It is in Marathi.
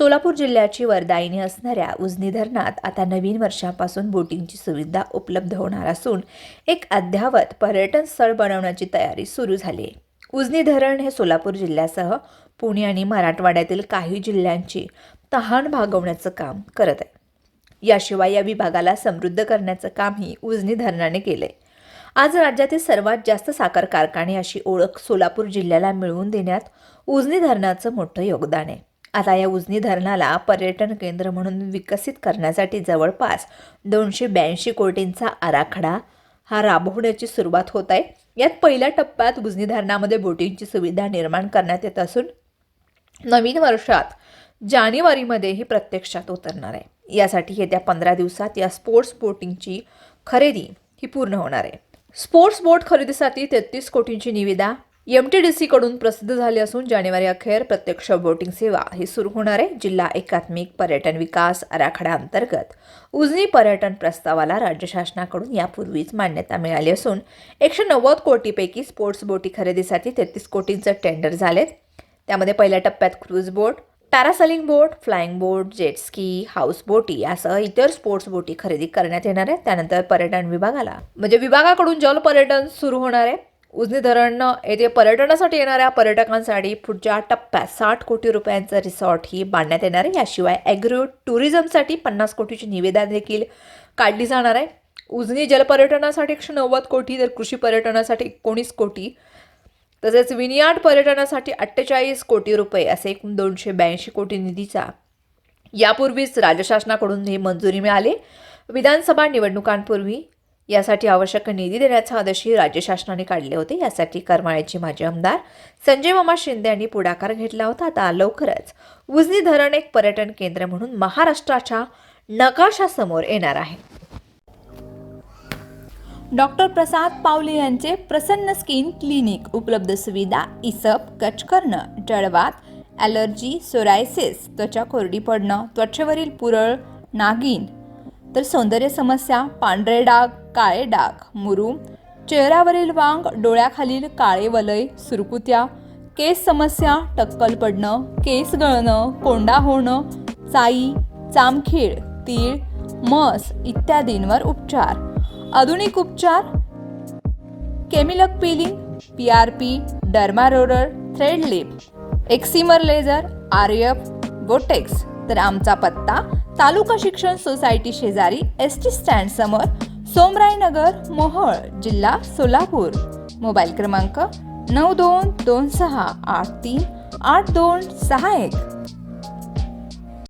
सोलापूर जिल्ह्याची वरदायिनी असणाऱ्या उजनी धरणात आता नवीन वर्षापासून बोटिंगची सुविधा उपलब्ध होणार असून एक अद्यावत पर्यटन स्थळ बनवण्याची तयारी सुरू झाली. आहे उजनी धरण हे सोलापूर जिल्ह्यासह पुणे आणि मराठवाड्यातील काही जिल्ह्यांची तहान भागवण्याचं काम करत आहे. याशिवाय या विभागाला समृद्ध करण्याचं कामही उजनी धरणाने केलंय आज राज्यातील सर्वात जास्त साखर कारखाने अशी ओळख सोलापूर जिल्ह्याला मिळवून देण्यात उजनी धरणाचं मोठं योगदान आहे. आता या उजनी धरणाला पर्यटन केंद्र म्हणून विकसित करण्यासाठी जवळपास दोनशे ब्याऐंशी कोटींचा आराखडा हा राबवण्याची सुरुवात होत आहे. यात पहिल्या टप्प्यात उजनी धरणामध्ये बोटिंगची सुविधा निर्माण करण्यात येत असून नवीन वर्षात जानेवारीमध्ये ही प्रत्यक्षात उतरणार आहे. यासाठी येत्या पंधरा दिवसात या स्पोर्ट्स बोटिंगची खरेदी ही पूर्ण होणार आहे. स्पोर्ट्स बोट खरेदीसाठी तेहतीस कोटींची निविदा एम टी डी सीकडून प्रसिद्ध झाली असून जानेवारी अखेर प्रत्यक्ष बोटिंग सेवा ही सुरू होणार आहे. जिल्हा एकात्मिक पर्यटन विकास आराखड्याअंतर्गत उजनी पर्यटन प्रस्तावाला राज्य शासनाकडून यापूर्वीच मान्यता मिळाली असून एकशे नव्वद कोटीपैकी स्पोर्ट्स बोटी खरेदीसाठी तेहतीस कोटींचं टेंडर झालेत. त्यामध्ये पहिल्या टप्प्यात cruise boat parasailing boat flying boat jet ski house बोटी यासह इतर स्पोर्ट्स बोटी खरेदी करण्यात येणार आहे त्यानंतर पर्यटन विभागाला म्हणजे विभागाकडून जल पर्यटन सुरू होणार आहे. उजनी धरण येथे पर्यटनासाठी येणाऱ्या पर्यटकांसाठी पुढच्या टप्प्यात साठ कोटी रुपयांचं रिसॉर्ट ही बांधण्यात येणार आहे. याशिवाय ॲग्रो टुरिझमसाठी पन्नास कोटीची निवेदा देखील काढली जाणार आहे. उजनी जलपर्यटनासाठी एकशे नव्वद कोटी तर कृषी पर्यटनासाठी एकोणीस कोटी तसेच विनियाट पर्यटनासाठी अठ्ठेचाळीस कोटी रुपये असे एकूण दोनशे ब्याऐंशी कोटी निधीचा यापूर्वीच राज्य शासनाकडून हे मंजुरी मिळाली. विधानसभा निवडणुकांपूर्वी यासाठी आवश्यक निधी देण्याचा आदेशही राज्य शासनाने काढले होते. यासाठी करमाळ्याचे माजी आमदार संजय मामा शिंदे यांनी पुढाकार घेतला होता. आता लवकरच उजनी धरण एक पर्यटन केंद्र म्हणून महाराष्ट्राच्या नकाशासमोर येणार आहे. डॉक्टर प्रसाद पावले यांचे प्रसन्न स्किन क्लिनिक उपलब्ध सुविधा इसप कच करणं जळवात ॲलर्जी सोरायसिस त्वचा कोरडी पडणं त्वचेवरील पुरळ नागिन तर सौंदर्य समस्या पांढरे डाग काळे डाग मुरूम चेहऱ्यावरील वांग डोळ्याखालील काळे वलय सुरकुत्या. केस समस्या टक्कल पडणं केस गळणं कोंडा होणं चाई चामखीळ तीळ मस इत्यादींवर उपचार. आधुनिक उपचार. केमिलक peeling P R P derma roller thread lip excimer laser R F Botox तर आमचा पत्ता तालुका शिक्षण सोसायटी शेजारी एस टी स्टँड समोर सोमरायनगर मोहळ जिल्हा सोलापूर. मोबाईल क्रमांक नऊ दोन दोन सहा आठ तीन आठ दोन सहा एक.